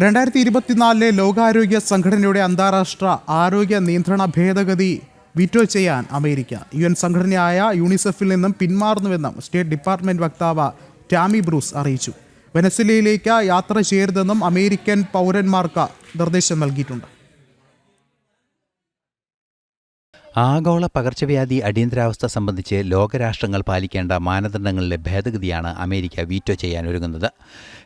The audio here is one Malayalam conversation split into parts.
രണ്ടായിരത്തി ഇരുപത്തിനാലിലെ ലോകാരോഗ്യ സംഘടനയുടെ അന്താരാഷ്ട്ര ആരോഗ്യ നിയന്ത്രണ ഭേദഗതി വിറ്റോ ചെയ്യാൻ അമേരിക്ക. യു എൻ സംഘടനയായ യൂണിസെഫിൽ നിന്നും പിന്മാറുന്നുവെന്നും സ്റ്റേറ്റ് ഡിപ്പാർട്ട്മെന്റ് വക്താവ് ടാമി ബ്രൂസ് അറിയിച്ചു. വെനസ്വലയിലേക്ക് യാത്ര ചെയ്യരുതെന്നും അമേരിക്കൻ പൗരന്മാർക്ക് നിർദ്ദേശം നൽകിയിട്ടുണ്ട്. ആഗോള പകർച്ചവ്യാധി അടിയന്തരാവസ്ഥ സംബന്ധിച്ച് ലോകരാഷ്ട്രങ്ങൾ പാലിക്കേണ്ട മാനദണ്ഡങ്ങളിലെ ഭേദഗതിയാണ് അമേരിക്ക വീറ്റോ ചെയ്യാൻ ഒരുങ്ങുന്നത്.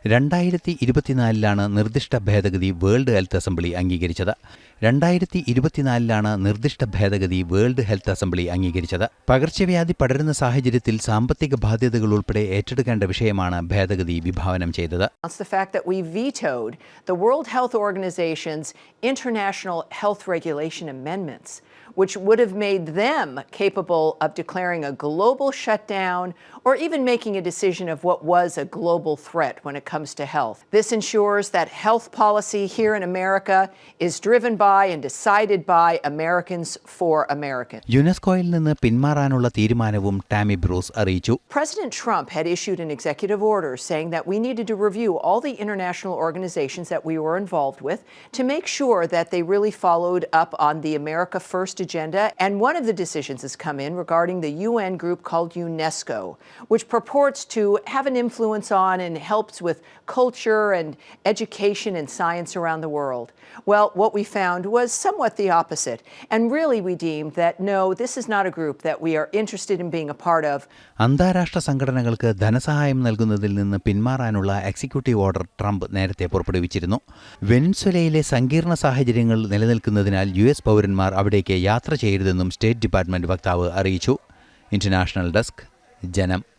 രണ്ടായിരത്തി ഇരുപത്തിനാലിലാണ് നിർദ്ദിഷ്ട ഭേദഗതി വേൾഡ് ഹെൽത്ത് അസംബ്ലി അംഗീകരിച്ചത്. രണ്ടായിരത്തി ഇരുപത്തിനാലിലാണ് നിർദ്ദിഷ്ട ഭേദഗതി വേൾഡ് ഹെൽത്ത് അസംബ്ലി അംഗീകരിച്ചത്. പകർച്ചവ്യാധി പടരുന്ന സാഹചര്യത്തിൽ സാമ്പത്തിക ബാധ്യതകൾ ഉൾപ്പെടെ ഏറ്റെടുക്കേണ്ട വിഷയമാണ് ഭേദഗതി വിഭാവനം ചെയ്തത്. World Health Organization's international health regulation amendments, which have made them capable of declaring a global shutdown or even making a decision of what was a global threat when it comes to health. This ensures that health policy here in America is driven by and decided by Americans for Americans. യുനെസ്കോയിൽ നിന്ന് പിന്മാറാനുള്ള തീരുമാനവും ടാമി ബ്രൂസ് അറിയിച്ചു President Trump had issued an executive order saying that we needed to review all the international organizations that we were involved with to make sure that they really followed up on the America First agenda. And one of the decisions has come in regarding the UN group called UNESCO, which purports to have an influence on and helps with culture and education and science around the world. Well, what we found was somewhat the opposite. And really, we deemed that no, this is not a group that we are interested in being a part of. അന്താരാഷ്ട്ര സംഘടനകൾക്ക് ധനസഹായം നൽകുന്നതിൽ നിന്ന് പിന്മാറാനുള്ള എക്സിക്യൂട്ടീവ് ഓർഡർ ട്രംപ് നേരത്തെ പുറപ്പെടുവിച്ചിരുന്നു വെനിൻസുലയിലെ സങ്കീർണ സാഹചര്യങ്ങൾ നിലനിൽക്കുന്നതിനാൽ യു എസ് പൗരന്മാർ അവിടേക്ക് യാത്ര ചെയ്യരുതെന്നും സ്റ്റേറ്റ് ഡിപ്പാർട്ട്മെന്റ് വക്താവ് അറിയിച്ചു. ഇന്റർനാഷണൽ ഡെസ്ക് ജനം